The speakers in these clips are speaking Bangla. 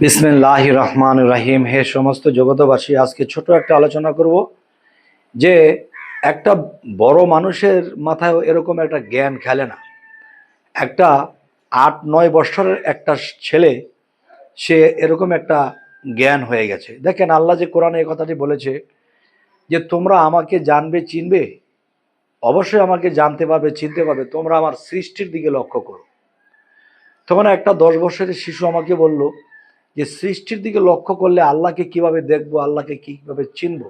বিসমিল্লাহ রহমান রাহিম। হে সমস্ত জগতবাসী আজকে ছোট একটা আলোচনা করব যে একটা বড় মানুষের মাথায় এরকম একটা জ্ঞান খেলে না। একটা আট নয় বছরের একটা ছেলে, সে এরকম একটা জ্ঞান হয়ে গেছে। দেখেন আল্লাহ যে কোরআনে এই কথাটি বলেছে যে, তোমরা আমাকে জানবে, চিনবে? অবশ্যই আমাকে জানতে পারবে, চিনতে পারবে। তোমরা আমার সৃষ্টির দিকে লক্ষ্য করো। তখন একটা দশ বছরের শিশু আমাকে বলল যে সৃষ্টির দিকে লক্ষ্য করলে আল্লাহকে কীভাবে দেখব, আল্লাহকে কীভাবে চিনব?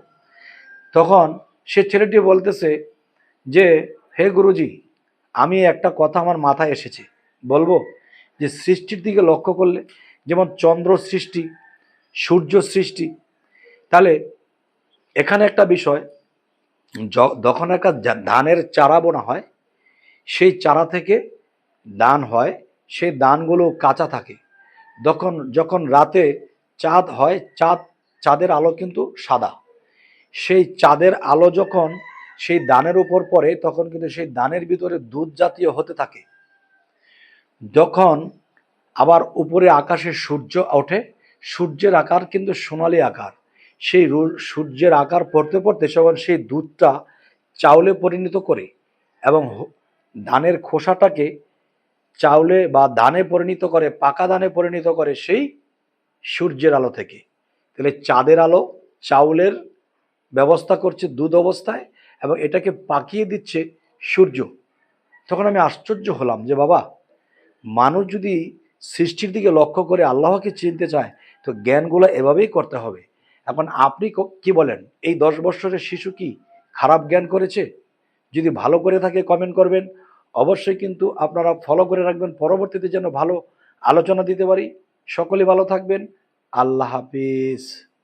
তখন সে ছেলেটি বলতেছে যে, হে গুরুজি, আমি একটা কথা আমার মাথায় এসেছে। বলব যে সৃষ্টির দিকে লক্ষ্য করলে যেমন চন্দ্র সৃষ্টি, সূর্য সৃষ্টি, তাহলে এখানে একটা বিষয় যখন একটা ধানের চারা বোনা হয়, সেই চারা থেকে দান হয়, সেই দানগুলো কাঁচা থাকে। যখন যখন রাতে চাঁদ হয়, চাঁদ, চাঁদের আলো কিন্তু সাদা। সেই চাঁদের আলো যখন সেই দানের উপর পড়ে, তখন কিন্তু সেই দানের ভিতরে দুধ জাতীয় হতে থাকে। যখন আবার উপরে আকাশে সূর্য ওঠে, সূর্যের আকার কিন্তু সোনালি আকার। সেই সূর্যের আকার পড়তে পড়তে যখন সেই দুধটা চাউলে পরিণত করে এবং ধানের খোসাটাকে চাউলে বা ধানে পরিণত করে, পাকা ধানে পরিণত করে সেই সূর্যের আলো থেকে। তাহলে চাঁদের আলো চাউলের ব্যবস্থা করছে দুধ অবস্থায় এবং এটাকে পাকিয়ে দিচ্ছে সূর্য। তখন আমি আশ্চর্য হলাম যে, বাবা, মানুষ যদি সৃষ্টির দিকে লক্ষ্য করে আল্লাহকে চিনতে চায়, তো জ্ঞানগুলো এভাবেই করতে হবে। এখন আপনি ক- বলেন? এই দশ বছরের শিশু কি খারাপ জ্ঞান করেছে? যদি ভালো করে থাকে কমেন্ট করবেন। অবশ্যই কিন্তু আপনারা ফলো করে রাখবেন। পরবর্তীতে যেন ভালো আলোচনা দিতে পারি। সকলে ভালো থাকবেন। আল্লাহ হাফিজ।